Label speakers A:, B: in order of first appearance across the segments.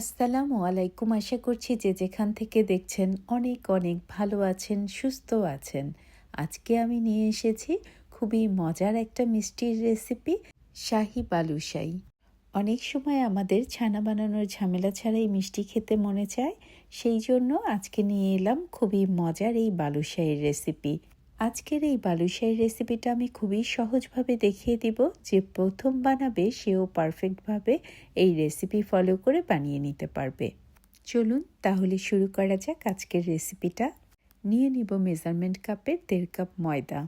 A: আসসালামু আলাইকুম। আশা করছি যে যেখান থেকে দেখছেন অনেক অনেক ভালো আছেন, সুস্থ আছেন। আজকে আমি নিয়ে এসেছি খুবই মজার একটা মিষ্টির রেসিপি, শাহি বালুশাই অনেক সময় আমাদের ছানা বানানোর ঝামেলা ছাড়াই মিষ্টি খেতে মনে চায়, সেই জন্য আজকে নিয়ে এলাম খুবই মজার এই বালুশাইয়ের রেসিপি। আজকের এই বালুশাইয়ের রেসিপিটা আমি খুবই সহজভাবে দেখিয়ে দিব যে প্রথম বানাবে সেও পারফেক্টভাবে এই রেসিপি ফলো করে বানিয়ে নিতে পারবে। চলুন তাহলে শুরু করা যাক আজকের রেসিপিটা নিয়ে নিব মেজারমেন্ট কাপের দেড় কাপ ময়দা।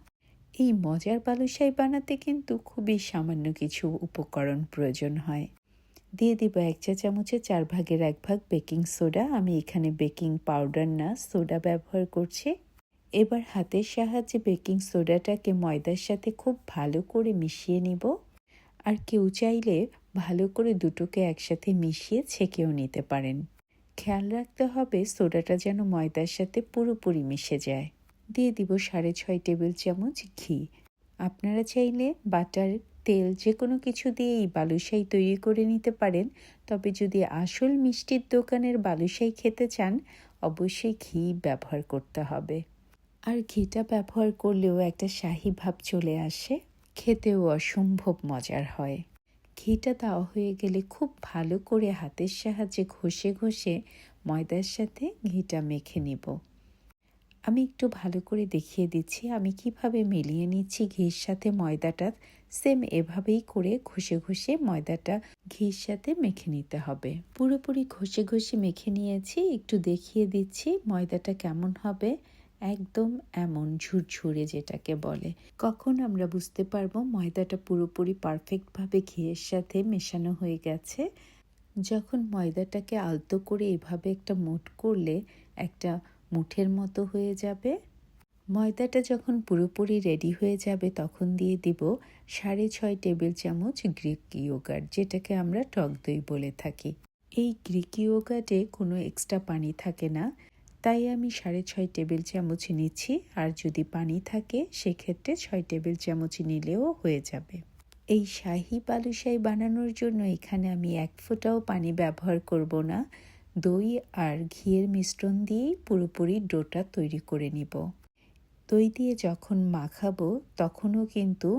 A: এই মজার বালুশাই বানাতে কিন্তু খুবই সামান্য কিছু উপকরণ প্রয়োজন হয়। দিয়ে দিব এক চা চামচে চার ভাগের এক ভাগ বেকিং সোডা আমি এখানে বেকিং পাউডার না সোডা ব্যবহার করছি। এবার হাতের সাহায্যে বেকিং সোডাটাকে ময়দার সাথে খুব ভালো করে মিশিয়ে নিব। আর কেউ চাইলে ভালো করে দুটোকে একসাথে মিশিয়ে ছেঁকেও নিতে পারেন। খেয়াল রাখতে হবে সোডাটা যেন ময়দার সাথে পুরোপুরি মিশে যায়। দিয়ে দিব সাড়ে ছয় টেবিল চামচ ঘি। আপনারা চাইলে বাটার, তেল যে কোনো কিছু দিয়ে এই বালুশাই তৈরি করে নিতে পারেন। তবে যদি আসল মিষ্টির দোকানের বালুশাই খেতে চান, অবশ্যই ঘি ব্যবহার করতে হবে। আর ঘিটা ব্যবহার করলেও একটা শাহি ভাব চলে আসে, খেতেও অসম্ভব মজার হয়। ঘিটা দেওয়া হয়ে গেলে খুব ভালো করে হাতের সাহায্যে ঘষে ঘষে ময়দার সাথে ঘিটা মেখে নিব। আমি একটু ভালো করে দেখিয়ে দিচ্ছি, আমি কীভাবে মিলিয়ে নিচ্ছি ঘির সাথে ময়দাটা। সেম এভাবেই করে ঘষে ঘষে ময়দাটা ঘির সাথে মেখে নিতে হবে। পুরোপুরি ঘষে ঘষে মেখে নিয়েছি, একটু দেখিয়ে দিচ্ছি ময়দাটা কেমন হবে। একদম এমন ঝুরঝুরে যেটাকে বলে। কখন আমরা বুঝতে পারব ময়দাটা পুরোপুরি পারফেক্টভাবে ঘিয়ের সাথে মেশানো হয়ে গেছে? যখন ময়দাটাকে আলতো করে এভাবে একটা মুঠ করলে একটা মুঠের মতো হয়ে যাবে? ময়দাটা যখন পুরোপুরি রেডি হয়ে যাবে তখন দিয়ে দিব সাড়ে ছয় টেবিল চামচ গ্রিক ইয়োগার্ট, যেটাকে আমরা টক দই বলে থাকি। এই গ্রিক ইয়োগার্টে কোনো এক্সট্রা পানি থাকে না। তাই আমি সাড়ে ছয় টেবিল চামচ নিচ্ছি, আর যদি পানি থাকে, সেক্ষেত্রে ছয় টেবিল চামচ নিলেও হয়ে যাবে। এই শাহি বালুশাই বানানোর জন্য এখানে আমি এক ফোঁটাও পানি ব্যবহার করব না। দই আর ঘিয়ের মিশ্রণ দিয়েই পুরোপুরি ডোটা তৈরি করে নিব। দই দিয়ে যখন মাখাবো, তখনও কিন্তু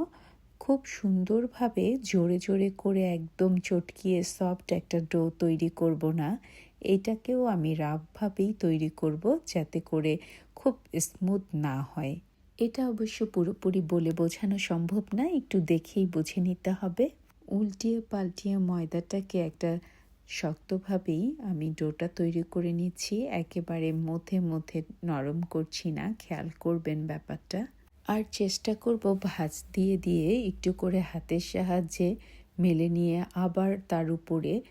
A: খুব সুন্দরভাবে জোরে জোরে করে একদম চটকিয়ে সফট একটা ডো তৈরি করব না। এটাকেও আমি রাফভাবেই তৈরি করব যাতে করে খুব স্মুথ না হয়। এটা অবশ্য পুরোপুরি বলে বোঝানো সম্ভব না, একটু দেখেই বুঝে নিতে হবে। উল্টিয়ে পাল্টিয়ে ময়দাটাকে একটা শক্তভাবেই আমি ডোটা তৈরি করে নিচ্ছি, একেবারে মধ্যে মধ্যে নরম করছি না, খেয়াল করবেন ব্যাপারটা। আর চেষ্টা করব ভাজ দিয়ে দিয়ে একটু করে হাতের সাহায্যে মেলে নিয়ে আবার তার উপরে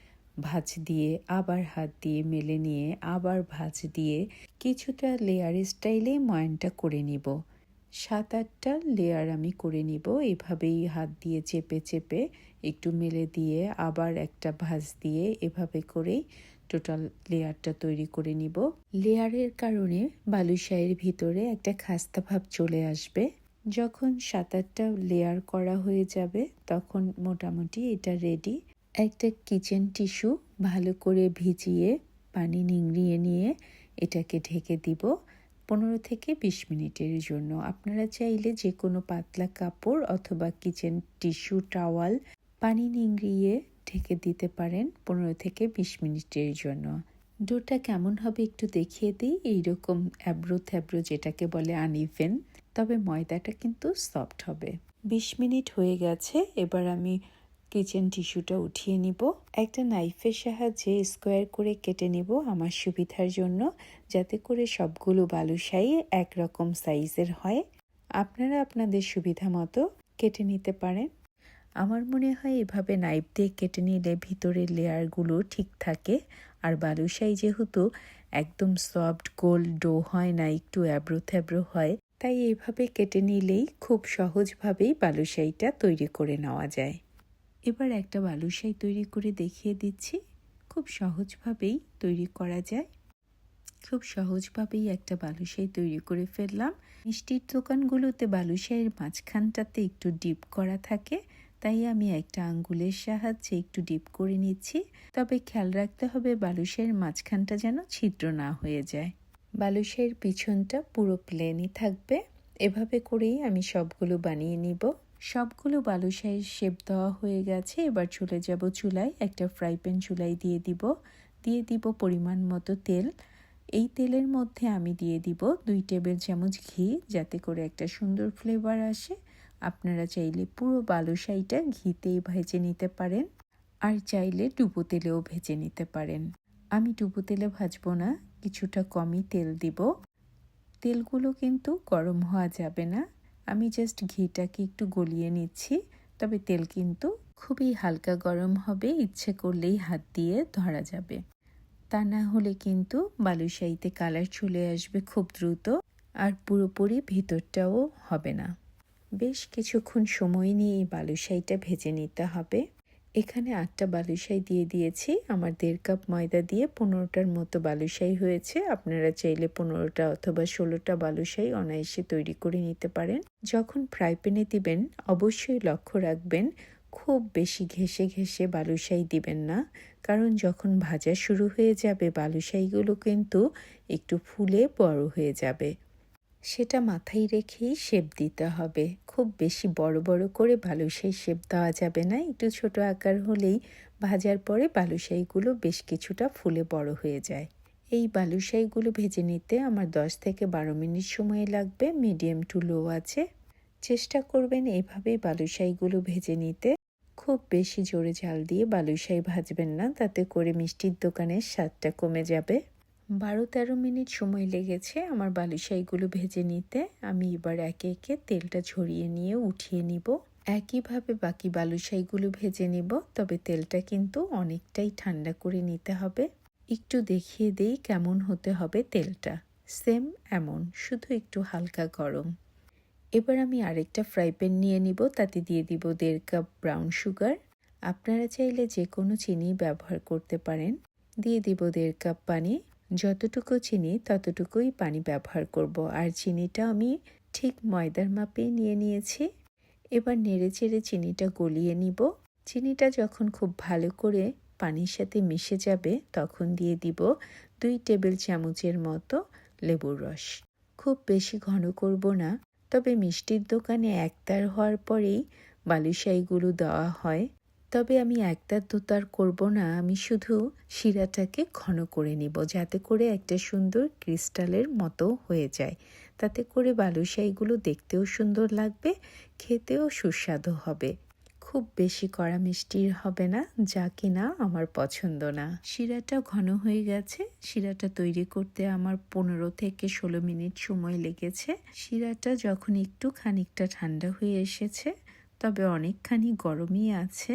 A: ভাজ দিয়ে আবার হাত দিয়ে মেলে নিয়ে আবার ভাজ দিয়ে কিছুটা লেয়ার স্টাইলে ময়নটা করে নিব। সাত আটটা লেয়ার আমি করে নিব। এভাবেই হাত দিয়ে চেপে চেপে একটু মেলে দিয়ে আবার একটা ভাঁজ দিয়ে এভাবে করেই টোটাল লেয়ারটা তৈরি করে নিব। লেয়ারের কারণে বালুশাইয়ের ভিতরে একটা খাস্তা ভাব চলে আসবে। যখন সাত আটটা লেয়ার করা হয়ে যাবে, তখন মোটামুটি এটা রেডি একটা কিচেন টিস্যু ভালো করে ভিজিয়ে পানি নিংড়িয়ে নিয়ে এটাকে ঢেকে দিব পনেরো থেকে বিশ মিনিটের জন্য। আপনারা চাইলে যে কোনো পাতলা কাপড় অথবা কিচেন টিস্যু টাওয়াল পানি নিংড়িয়ে ঢেকে দিতে পারেন পনেরো থেকে বিশ মিনিটের জন্য। ডোটা কেমন হবে একটু দেখিয়ে দিই। এইরকম অ্যাব্রো থ্যাব্রো যেটাকে বলে আনইভেন তবে ময়দাটা কিন্তু সফট হবে। বিশ মিনিট হয়ে গেছে। এবার আমি কিচেন টিস্যুটা উঠিয়ে নিব। একটা নাইফের সাহায্যে স্কোয়ার করে কেটে নিব আমার সুবিধার জন্য, যাতে করে সবগুলো বালুশাই একরকম সাইজের হয়। আপনারা আপনাদের সুবিধা মতো কেটে নিতে পারেন। আমার মনে হয় এভাবে নাইফ দিয়ে কেটে নিলে ভিতরের লেয়ারগুলো ঠিক থাকে। আর বালুশাই যেহেতু একদম সফট গোল ডো হয় না, একটু অ্যাব্রো থ্যাব্রো হয়, তাই এভাবে কেটে নিলেই খুব সহজভাবেই বালুশাইটা তৈরি করে নেওয়া যায়। এবার একটা বালুশাই তৈরি করে দেখিয়ে দিচ্ছি। খুব সহজভাবেই তৈরি করা যায়। খুব সহজভাবেই একটা বালুশাই তৈরি করে ফেললাম। মিষ্টির দোকানগুলোতে বালুশাইয়ের মাঝখানটাতে একটু ডিপ করা থাকে, তাই আমি একটা আঙ্গুলের সাহায্যে একটু ডিপ করে নিচ্ছি। তবে খেয়াল রাখতে হবে বালুশাইয়ের মাঝখানটা যেন ছিদ্র না হয়ে যায়। বালুশাইয়ের পিছনটা পুরো প্লেনই থাকবে। এভাবে করেই আমি সবগুলো বানিয়ে নিব। সবগুলো বালুশাইয়ের শেপ দেওয়া হয়ে গেছে। এবার চলে যাব চুলায়। একটা ফ্রাই প্যান চুলায় দিয়ে দিব। দিয়ে দিব পরিমাণ মতো তেল। এই তেলের মধ্যে আমি দিয়ে দিব দুই টেবিল চামচ ঘি, যাতে করে একটা সুন্দর ফ্লেভার আসে। আপনারা চাইলে পুরো বালুশাইটা ঘিতেই ভেজে নিতে পারেন। আর চাইলে ডুবো তেলেও ভেজে নিতে পারেন। আমি ডুবো তেলে ভাজবো না, কিছুটা কমই তেল দিব। তেলগুলো কিন্তু গরম হওয়া যাবে না। আমি জাস্ট ঘিটাকে একটু গলিয়ে নিচ্ছি, তবে তেল কিন্তু খুবই হালকা গরম হবে, ইচ্ছে করলেই হাত দিয়ে ধরা যাবে। তা না হলে কিন্তু বালুশাহিতে কালার চলে আসবে খুব দ্রুত, আর পুরোপুরি ভিতরটাও হবে না। বেশ কিছুক্ষণ সময় নিয়ে এই বালুশাইটা ভেজে নিতে হবে। এখানে আটটা বালুশাই দিয়ে দিয়েছি। আমার দেড় কাপ ময়দা দিয়ে পনেরোটার মতো বালুশাই হয়েছে। আপনারা চাইলে পনেরোটা অথবা ষোলোটা বালুশাই অনায়াসে তৈরি করে নিতে পারেন। যখন ফ্রাই প্যানে দিবেন, অবশ্যই লক্ষ্য রাখবেন, খুব বেশি ঘেসে ঘেসে বালুশাই দিবেন না। কারণ যখন ভাজা শুরু হয়ে যাবে, বালুশাইগুলো কিন্তু একটু ফুলে বড় হয়ে যাবে। সেটা মাথায় রেখেই শেপ দিতে হবে। খুব বেশি বড় বড় করে বালুশাই শেপ দেওয়া যাবে না। একটু ছোট আকার হলেই ভাজার পরে বালুশাইগুলো বেশ কিছুটা ফুলে বড় হয়ে যায়। এই বালুশাইগুলো ভেজে নিতে আমার দশ থেকে বারো মিনিট সময় লাগবে। মিডিয়াম টু লো আছে। চেষ্টা করবেন এভাবেই বালুশাইগুলো ভেজে নিতে। খুব বেশি জোরে ঝাল দিয়ে বালুশাই ভাজবেন না। তাতে করে মিষ্টির দোকানের স্বাদটা কমে যাবে। বারো তেরো মিনিট সময় লেগেছে আমার বালুশাইগুলো ভেজে নিতে। আমি এবার একে একে তেলটা ঝরিয়ে নিয়ে উঠিয়ে নিব। একইভাবে বাকি বালুশাইগুলো ভেজে নিব, তবে তেলটা কিন্তু অনেকটাই ঠান্ডা করে নিতে হবে। একটু দেখিয়ে দেই কেমন হতে হবে তেলটা। সেম এমন, শুধু একটু হালকা গরম। এবার আমি আরেকটা ফ্রাই প্যান নিয়ে নিব, তাতে দিয়ে দিব দেড় কাপ ব্রাউন সুগার। আপনারা চাইলে যে কোনো চিনি ব্যবহার করতে পারেন। দিয়ে দিব দেড় কাপ পানি। যতটুকু চিনি, ততটুকুই পানি ব্যবহার করব। আর চিনিটা আমি ঠিক ময়দার মাপেই নিয়ে নিয়েছি। এবার নেড়ে চেড়ে চিনিটা গলিয়ে নিব। চিনিটা যখন খুব ভালো করে পানির সাথে মিশে যাবে, তখন দিয়ে দিব দুই টেবিল চামচের মতো লেবুর রস। খুব বেশি ঘন করব না, তবে মিষ্টির দোকানে একতার হওয়ার পরেই বালুশাইগুলো দেওয়া হয়। তবে আমি একতার দোতার করব না, আমি শুধু শিরাটাকে ঘন করে নিব যাতে করে একটা সুন্দর ক্রিস্টালের মতো হয়ে যায়। তাতে করে বালুশাইগুলো দেখতেও সুন্দর লাগবে, খেতেও সুস্বাদু হবে। খুব বেশি কড়া মিষ্টির হবে না, যা কিনা আমার পছন্দ না। শিরাটা ঘন হয়ে গেছে, শিরাটা তৈরি করতে আমার পনেরো থেকে ষোলো মিনিট সময় লেগেছে। শিরাটা যখন একটু খানিকটা ঠান্ডা হয়ে এসেছে তবে অনেকখানি গরমই আছে।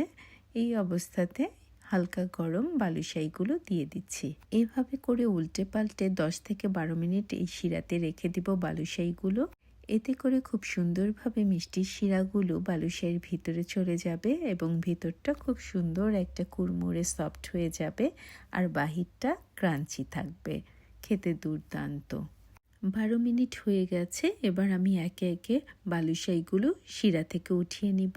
A: এই অবস্থাতে হালকা গরম বালুশাইগুলো দিয়ে দিচ্ছি। এভাবে করে উল্টে পাল্টে দশ থেকে বারো মিনিট এই শিরাতে রেখে দিব বালুশাইগুলো এতে করে খুব সুন্দরভাবে মিষ্টির শিরাগুলো বালুশাইয়ের ভিতরে চলে যাবে এবং ভিতরটা খুব সুন্দর একটা কুড়মুড়ে সফট হয়ে যাবে আর বাহিরটা ক্রাঞ্চি থাকবে। খেতে দুর্দান্ত। বারো মিনিট হয়ে গেছে এবার আমি একে একে বালুশাইগুলো শিরা থেকে উঠিয়ে নিব।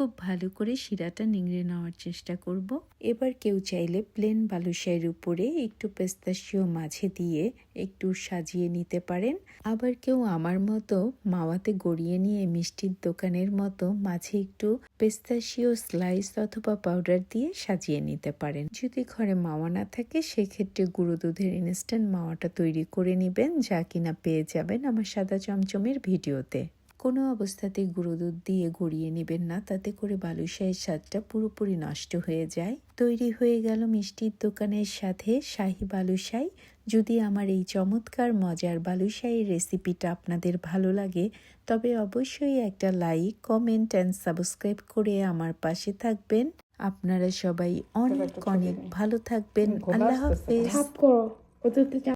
A: খুব ভালো করে শিরাটা নিংড়ে নেওয়ার চেষ্টা করব। এবার কেউ চাইলে প্লেন বালুশাইয়ের উপরে একটু পেস্তাশিও মাঝে দিয়ে একটু সাজিয়ে নিতে পারেন। আবার কেউ আমার মতো মাওয়াতে গড়িয়ে নিয়ে মিষ্টির দোকানের মতো মাঝে একটু পেস্তাশিও স্লাইস অথবা পাউডার দিয়ে সাজিয়ে নিতে পারেন। যদি ঘরে মাওয়া না থাকে, সেক্ষেত্রে গুঁড়ো দুধের ইনস্ট্যান্ট মাওয়াটা তৈরি করে নেবেন, যা কিনা পেয়ে যাবেন আমার সাদা চমচমের ভিডিওতে। কোনো অবস্থাতেই গুঁড়ো দুধ দিয়ে গড়িয়ে নেবেন না। তাতে করে বালুশাহের স্বাদটা পুরোপুরি নষ্ট হয়ে যায়। তৈরি হয়ে গেল মিষ্টির দোকানের সাথে শাহি বালুশাই যদি আমার এই চমৎকার মজার বালুশাহীর রেসিপিটা আপনাদের ভালো লাগে তবে অবশ্যই একটা লাইক কমেন্ট অ্যান্ড সাবস্ক্রাইব করে আমার পাশে থাকবেন। আপনারা সবাই অনেক অনেক ভালো থাকবেন। আল্লাহ হাফেজ।